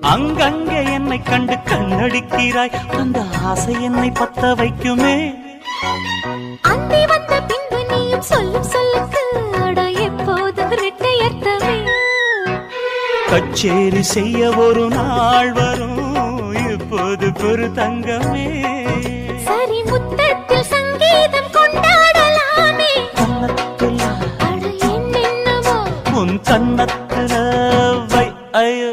அங்கங்கே என்னை கண்டு கண்ணடிக்கிறாய். அந்த ஆசை என்னை பத்த வைக்குமே. அந்தி வந்த பின்பு நீயும் சொல்லும் சொல்லுக்கு எப்போதும் இரட்டையர்த்தமே கச்சேரி செய்ய ஒரு நாள் வரும். இப்போது பெரு தங்கமே. சரி முத்தத்தில் சங்கீதம் கொண்டாடலாமே. கன்னத்தில் உன் கன்னத்தில் ஐயோ